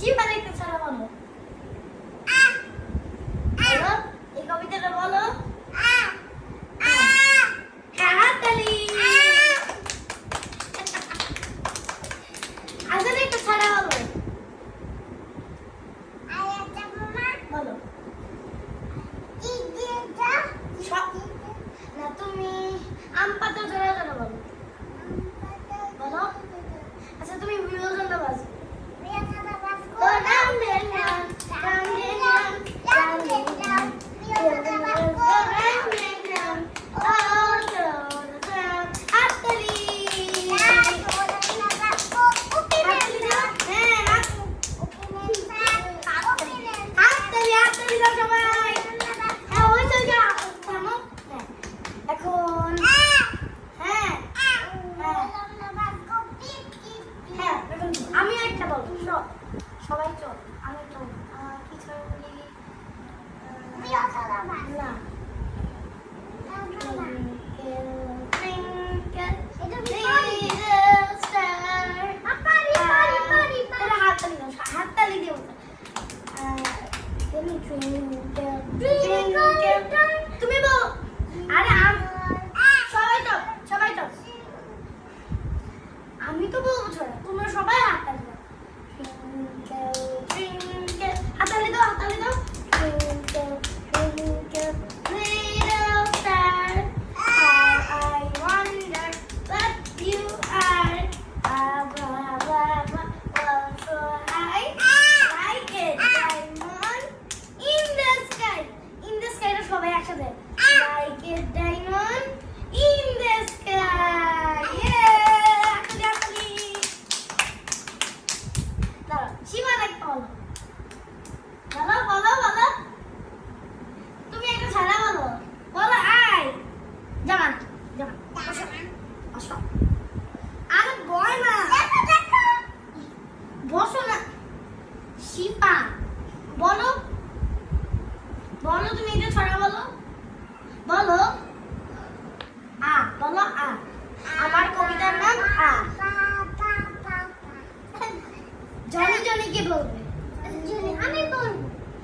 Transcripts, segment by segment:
Şimdi ben ekran sana var mı? চল আমি তো কিছু না। একসাথে। Like a diamond in the sky Shiba like all বলো বলো বলো তুমি একটা ছাড়া বলো। বলো আই জামান জামান আসো আরে, বয় না। বসো না। শিপা বলো। বলো তুমি এটা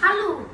哈喽。